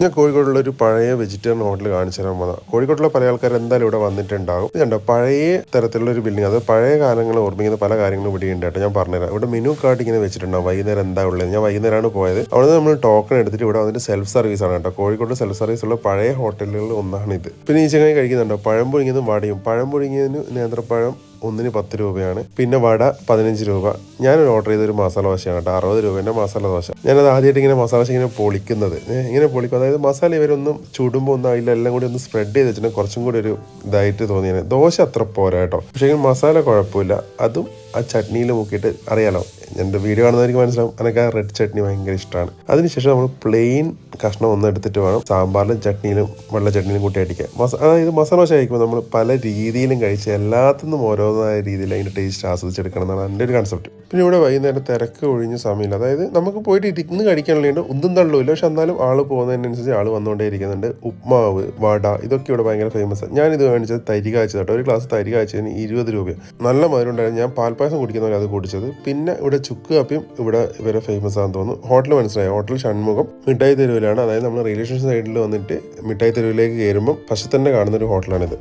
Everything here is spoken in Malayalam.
ഞാൻ കോഴിക്കോടുള്ള ഒരു പഴയ വെജിറ്റേറിയൻ ഹോട്ടൽ കാണിച്ചു തരാൻ പോകുന്നത് കോഴിക്കോട്ടുള്ള പല ആൾക്കാർ എന്തായാലും ഇവിടെ വന്നിട്ടുണ്ടാകും. ഇത് കണ്ടോ? പഴയ തരത്തിലുള്ള ഒരു ബിൽഡിംഗ് അത് പഴയ കാലങ്ങൾ ഓർമ്മിക്കുന്ന പല കാര്യങ്ങളും ഇവിടെ ഉണ്ട് കേട്ടോ. ഞാൻ പറഞ്ഞുതരാം. ഇവിടെ മെനു കാർഡ് ഇങ്ങനെ വെച്ചിട്ടുണ്ടാവും. വൈകുന്നേരം എന്താ ഉള്ളത് ഞാൻ വൈകുന്നേരമാണ് പോയത്. അവിടെ നമ്മൾ ടോക്കൺ എടുത്തിട്ട് ഇവിടെ വന്നിട്ട് സെൽഫ് സർവീസ് ആണ് കേട്ടോ. കോഴിക്കോട് സെൽഫ് സർവീസ് ഉള്ള പഴയ ഹോട്ടലുകളിൽ ഒന്നാണ് ഇത് പിന്നെ ഈ ചങ്ങായി കഴിക്കുന്നുണ്ടോ? പഴം പുഴുങ്ങിയതും വടയും. പഴം പുഴുങ്ങിയതിന് നേന്ത്രപ്പഴം ഒന്നിന് പത്ത് രൂപയാണ്. പിന്നെ വട പതിനഞ്ച് രൂപ. ഞാനൊരു ഓർഡർ ചെയ്ത ഒരു മസാല ദോശയാണ് കേട്ടോ. അറുപത് രൂപേന്റെ മസാല ദോശ. ഞാനത് ആദ്യമായിട്ട് ഇങ്ങനെ മസാല ദോശ ഇങ്ങനെ പൊളിക്കുന്നത്. ഇങ്ങനെ പൊളിക്കും. അതായത് മസാല ഇവരൊന്നും ചുടുമ്പോൾ ഒന്നും അതിലെല്ലാം കൂടി ഒന്ന് സ്പ്രെഡ് ചെയ്ത് വെച്ചിട്ട് കുറച്ചും കൂടി ഒരു ഇതായിട്ട് തോന്നിയാണ് ദോശ അത്ര പോരാ കേട്ടോ. പക്ഷേ മസാല കുഴപ്പമില്ല. അതും ആ ചട്നിയിൽ മുക്കിയിട്ട് അറിയാലോ. എന്റെ വീഡിയോ കാണുന്നവർക്ക് മനസ്സിലാവും. എനിക്ക് ആ റെഡ് ചട്നി ഭയങ്കര ഇഷ്ടമാണ് അതിനുശേഷം നമ്മൾ പ്ലെയിൻ കഷ്ണം ഒന്ന് എടുത്തിട്ട് വേണം സാമ്പാറിലും ചട്നിയിലും വെള്ള ചട്നിയിലും കൂട്ടി അടിക്കാൻ. മസ അതായത് മസാല ദോശ കഴിക്കുമ്പോൾ നമ്മൾ പല രീതിയിലും കഴിച്ച് എല്ലാത്തിനും ഓരോന്നായ രീതിയിൽ അതിന്റെ ടേസ്റ്റ് ആസ്വദിച്ചെടുക്കണം എന്നാണ് എന്റെ ഒരു കൺസെപ്റ്റ് പിന്നെ ഇവിടെ വൈകുന്നേരം തിരക്ക് ഒഴിഞ്ഞ സമയമില്ല. അതായത് നമുക്ക് പോയിട്ട് ഇരുന്ന് കഴിക്കാനുള്ളതുകൊണ്ട് ഒന്നും തള്ളില്ല. പക്ഷെ എന്നാലും ആൾ പോകുന്നതിനനുസരിച്ച് ആൾ വന്നുകൊണ്ടേ ഇരിക്കുന്നുണ്ട്. ഉപ്മാവ് വട ഇതൊക്കെ ഇവിടെ ഭയങ്കര ഫേമസ് ഞാനിത് മേടിച്ചത് തരി കാച്ചത് കേട്ടോ ഒരു ഗ്ലാസ് തരി കാഴ്ചതിന് ഇരുപത് രൂപയാണ്. നല്ല മധുരം ഉണ്ടായിരുന്നു. ഞാൻ പാൽപ്പായസം കുടിക്കുന്നവരെ അത് കുടിച്ചത്. പിന്നെ ഇവിടെ ചുക്ക് കാപ്പിയും ഇവിടെ ഇവരെ ഫേമസ് ആണെന്ന് തോന്നുന്നു. ഹോട്ടൽ മനസ്സിലായി? ഹോട്ടൽ ഷൺമുഖം മിഠായി തെരുവിലാണ്. അതായത് നമ്മൾ റെയിൽവേ സ്റ്റേഷൻ സൈഡിൽ വന്നിട്ട് മിഠായി തെരുവിലേക്ക് കയറുമ്പോൾ ഫസ്റ്റ് തന്നെ കാണുന്ന ഒരു ഹോട്ടലാണിത്